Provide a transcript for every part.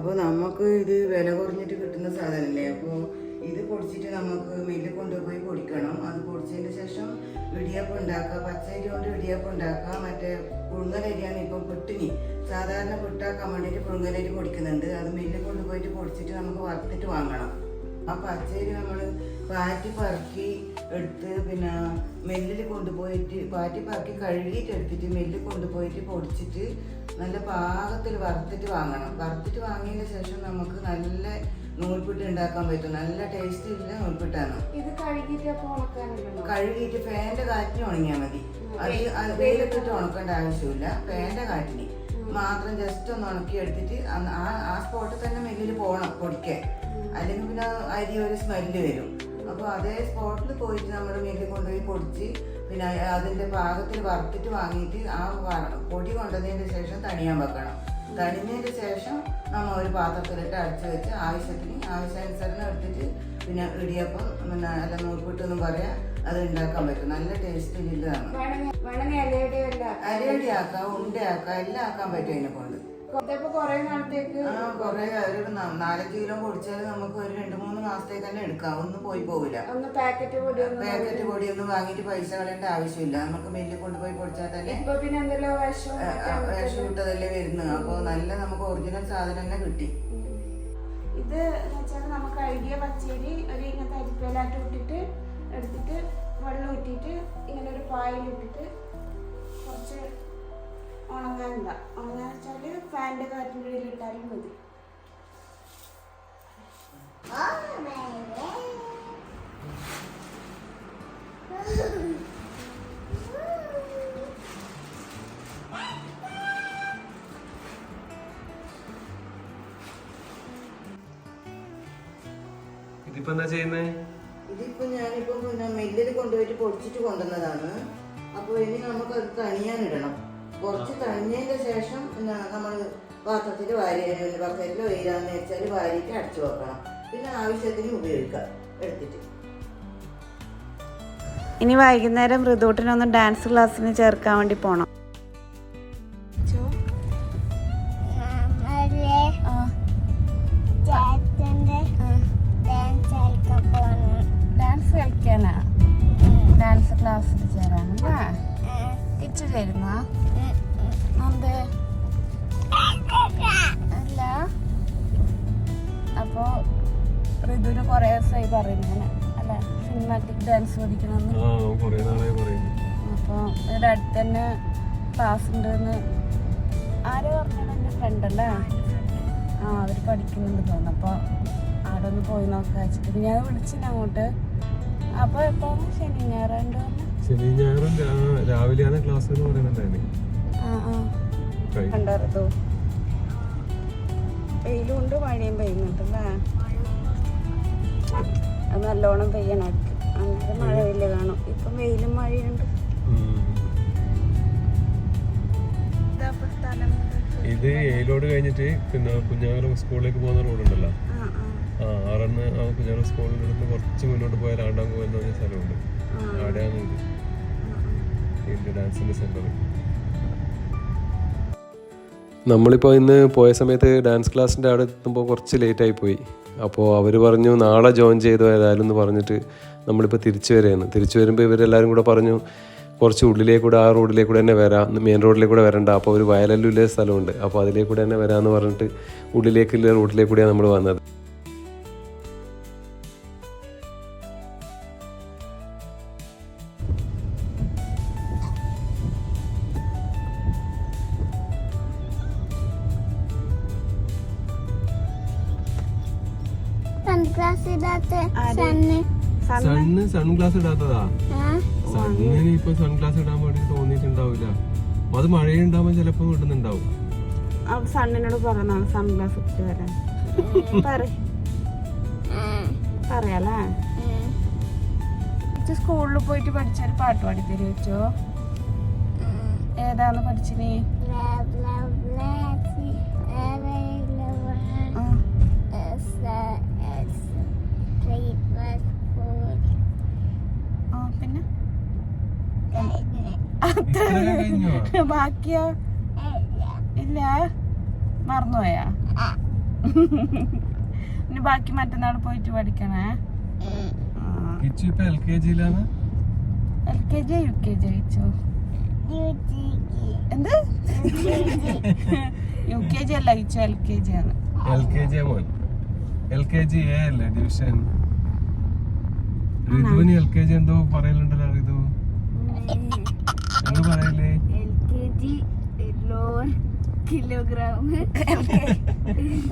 അപ്പോൾ നമുക്ക് ഇത് വില കുറഞ്ഞിട്ട് കിട്ടുന്ന സാധനമല്ലേ അപ്പോൾ ഇത് പൊടിച്ചിട്ട് നമുക്ക് മില്ലിൽ കൊണ്ടുപോയി പൊടിക്കണം. അത് പൊടിച്ചതിന് ശേഷം ഇടിയപ്പം ഉണ്ടാക്കുക പച്ചരി കൊണ്ട് ഇടിയപ്പം ഉണ്ടാക്കുക മറ്റേ പുഴുങ്ങലരിയാണ് ഇപ്പം പുട്ടിനി. സാധാരണ പുട്ടാക്കാൻ വേണ്ടിയിട്ട് പുഴുങ്ങലരി പൊടിക്കുന്നുണ്ട്. അത് മില്ലിൽ കൊണ്ടുപോയിട്ട് പൊടിച്ചിട്ട് നമുക്ക് വറുത്തിട്ട് വാങ്ങണം. ആ പച്ചരി നമ്മൾ പാറ്റി പറക്കി എടുത്ത് പിന്നെ മില്ലിൽ കൊണ്ടുപോയിട്ട് പാറ്റി പറക്കി കഴുകിയിട്ട് എടുത്തിട്ട് മില്ലിൽ കൊണ്ടുപോയിട്ട് പൊടിച്ചിട്ട് നല്ല പാകത്തിൽ വറുത്തിട്ട് വാങ്ങണം. വറുത്തിട്ട് വാങ്ങിയതിന് ശേഷം നമുക്ക് നല്ല നൂൽപ്പിട്ട് ഉണ്ടാക്കാൻ പറ്റും. നല്ല ടേസ്റ്റ് ഇല്ല നൂൽപ്പിട്ടാണ് ഇത് കഴുകിയിട്ട് കഴുകിയിട്ട് ഫാന്റെ കാറ്റിന് ഉണങ്ങിയാൽ മതി. അത് അത് വെയിലത്തിട്ട് ഉണക്കേണ്ട ആവശ്യമില്ല. ഫാന്റെ കാറ്റിന്. മാത്രം ജസ്റ്റ് ഒന്ന് ഉണക്കി എടുത്തിട്ട് ആ ആ സ്പോട്ടിൽ തന്നെ മെല്ലിൽ പോകണം പൊടിക്കാൻ. അല്ലെങ്കിൽ പിന്നെ അരി ഒരു സ്മെല്ല് വരും. അപ്പോൾ അതേ സ്പോട്ടിൽ പോയിട്ട് നമ്മൾ മെല്ലിൽ കൊണ്ടുപോയി പൊടിച്ച് പിന്നെ അതിന്റെ പാകത്തിൽ വറുത്തിട്ട് വാങ്ങിയിട്ട് ആ പൊടി കൊണ്ടതിന് ശേഷം തണിയാൻ വെക്കണം. തണിഞ്ഞതിന് ശേഷം നമ്മൾ ഒരു പാത്രത്തിലിട്ട് അടച്ചു വെച്ച് ആവശ്യത്തിന് ആവശ്യാനുസരണം എടുത്തിട്ട് പിന്നെ ഇടിയപ്പം പിന്നെ അല്ല നൂൽപുട്ട് എന്നും പറയാം അത് ഉണ്ടാക്കാൻ പറ്റും. നല്ല ടേസ്റ്റ് അല്ല അരിയടി ആക്കാം ഉണ്ടയാക്കാം എല്ലാം ആക്കാൻ പറ്റും അതിനെ കൊണ്ട് കൊറേ ഒരു നാല് കിലോ പൊടിച്ചാൽ നമുക്ക് ഒരു രണ്ട് മൂന്ന് മാസത്തേക്ക് തന്നെ എടുക്കാം. ഒന്നും പോയി പോവില്ല. പാക്കറ്റ് പൊടി ഒന്ന് പാക്കറ്റ് പൊടിയൊന്നും വാങ്ങിയിട്ട് പൈസ കളയേണ്ട ആവശ്യമില്ല. നമുക്ക് മില്ലിൽ കൊണ്ടുപോയി പൊടിച്ചാൽ തന്നെ വിഷം ഇട്ടതല്ലേ വരുന്നത്. അപ്പോൾ നല്ല നമുക്ക് ഒറിജിനൽ സാധനം തന്നെ കിട്ടി. ഇത് വെച്ചാൽ നമുക്ക് കഴുകിയ പച്ചരി ഒരു ഇങ്ങനത്തെ അരിപ്പയിലായിട്ട് ഇട്ടിട്ട് എടുത്തിട്ട് വെള്ളം ഊറ്റിയിട്ട് ഇങ്ങനെ ഒരു പായലിട്ടിട്ട് ഇട്ടിട്ട് കുറച്ച് ഉണങ്ങാനില്ല ഉണങ്ങാൻ വെച്ചാൽ ഫാന്റെ കാറ്റിന്റെ ഇടയിൽ ഇട്ടാലും മതി. ഇതിപ്പോ എന്താ ചെയ്യുന്നേ? ഇതിപ്പോ ഞാനിപ്പോ മെല്ലിൽ മില്ലിൽ കൊണ്ടുപോയിട്ട് പൊടിച്ചിട്ട് കൊണ്ടുവന്നതാണ്. അപ്പൊ ഇനി നമുക്ക് അത് തണിയാനിടണം കുറച്ച് തണിഞ്ഞതിന്റെ ശേഷം നമ്മൾ പാത്രത്തിൽ വാരി പാത്രത്തിൽ വെയിലാന്ന് വെച്ചാൽ വാരിയിട്ട് അടച്ചു വെക്കണം. പിന്നെ ആവശ്യത്തിന് ഉപയോഗിക്കാം. എടുത്തിട്ട്. ഇനി വൈകുന്നേരം മൃദൂട്ടിനൊന്ന് ഡാൻസ് ക്ലാസ്സിന് ചേർക്കാൻ വേണ്ടി പോണം. ഡാൻസ് കളിക്കാനാ? ഡാൻസ് ക്ലാസ്സിൽ ചേരാനല്ലേ ചേരുന്ന അതെ അല്ല. അപ്പോ ഋതുവിന് കുറേ ദിവസമായി പറയുന്നു. അല്ല സിനിമാറ്റിക് ഡാൻസ് പഠിക്കണമെന്ന്. അപ്പോൾ ഇവിടെ അടുത്ത് തന്നെ ക്ലാസ് ഉണ്ടെന്ന് ആരോ പറഞ്ഞത് എന്റെ ഫ്രണ്ട് അല്ലേ? ആ അവർ പഠിക്കുന്നുണ്ട് തോന്നുന്നു. അപ്പോൾ അവിടെ ഒന്ന് പോയി നോക്കാൻ വെച്ചിട്ട്. ഞാൻ വിളിച്ചില്ല അങ്ങോട്ട്. അപ്പോൾ എപ്പോഴും ശനി ഞായറുണ്ട് ശനി ഞായറും രാവിലെയാണ് ക്ലാസ് എന്ന് പറയുന്നുണ്ടായിരുന്നു കണ്ടോ വെയിലുണ്ട് മഴയും പെയ്യുന്നുണ്ടല്ലേ അത് നല്ലോണം പെയ്യണായിരിക്കും അന്നേരം മഴ വെയിൽ കാണും. ഇപ്പം വെയിലും മഴയുണ്ട്. ഇതാ ഏലോട് കഴിഞ്ഞിട്ട് പിന്നെ കുഞ്ഞാകുളം സ്കൂളിലേക്ക് പോകുന്ന റോഡുണ്ടല്ലോ ആ ആറെണ്ണ ആ ആറന്ന് ആ കുഞ്ഞാകുളം സ്കൂളിൽ നിന്ന് കുറച്ച് മുന്നോട്ട് പോയാൽ രാണ്ടാങ്കോ എന്ന് പറഞ്ഞ സ്ഥലമുണ്ട്. അവിടെയാണ് ഇത്. ഇതിന്റെ ഡാൻസിന്റെ സെന്റർ നമ്മളിപ്പോൾ ഇന്ന് പോയ സമയത്ത് ഡാൻസ് ക്ലാസ്സിന്റെ അവിടെ എത്തുമ്പോൾ കുറച്ച് ലേറ്റായി പോയി. അപ്പോൾ അവർ പറഞ്ഞു നാളെ ജോയിൻ ചെയ്തു ഏതായാലും എന്ന് പറഞ്ഞിട്ട് നമ്മളിപ്പോൾ തിരിച്ചു വരികയാണ്. തിരിച്ചു വരുമ്പോൾ ഇവരെല്ലാവരും കൂടെ പറഞ്ഞു കുറച്ച് ഉള്ളിലേക്കൂടെ ആ റോഡിലേക്കൂടെ തന്നെ വരാം. മെയിൻ റോഡിലേക്കൂടെ വരണ്ട. അപ്പോൾ ഒരു വയലല്ലുള്ള സ്ഥലമുണ്ട്. അപ്പോൾ അതിലേക്കൂടെ തന്നെ വരാമെന്ന് പറഞ്ഞിട്ട് ഉള്ളിലേക്കുള്ള റോഡിലേക്കൂടെയാണ് നമ്മൾ വന്നത്. സൺഗ്ലാസ് ഇടാത്ത സണ്ണ് സൺഗ്ലാസ് ഇടാത്തതാ. സണ്ണിന് ഇപ്പൊ സൺഗ്ലാസ് ഇടാൻ വേണ്ടി തോന്നിയിട്ടുണ്ടാവില്ല അത് മഴയുണ്ടാവുമ്പോ ചിലപ്പോൾ ഇടുന്നുണ്ടാവും ആ സണ്ണിനോട് പറഞ്ഞാണ് സൺഗ്ലാസ് ഇട്ട് വരാൻ പറ പറയാലേ സ്കൂളിൽ പോയിട്ട് പഠിച്ചൊരു പാട്ട് പാടി തരുമോ വെച്ചോ ഏതാന്ന് പഠിച്ചിനി ആ ആ പിന്നെ കഴിഞ്ഞോ? ബാക്കിയോ ഇല്ല. മറന്നുപോയാ? ഇനി ബാക്കി മറ്റന്നാൾ പോയിട്ട് പഠിക്കണേ. L K ജിയിലാണ്? L K G U K G അയച്ചു എന്ത്? യു കെ ജി അല്ല അയച്ചു എൽ കെ ജി ആണ്. എൽ കെ ജി മോൻ എൽ കെ ജി എ അല്ലേ ഡിവിഷൻ? ഋതുവിന് എൽ കെ ജി എന്തോ പറയലുണ്ടല്ലോ ഋതു എന്ത് പറയലേ കിലോഗ്രാം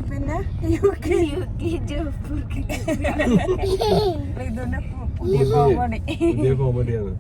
പിന്നെ U K U K G പുതിയ കോമഡി പുതിയ കോമഡിയാണ്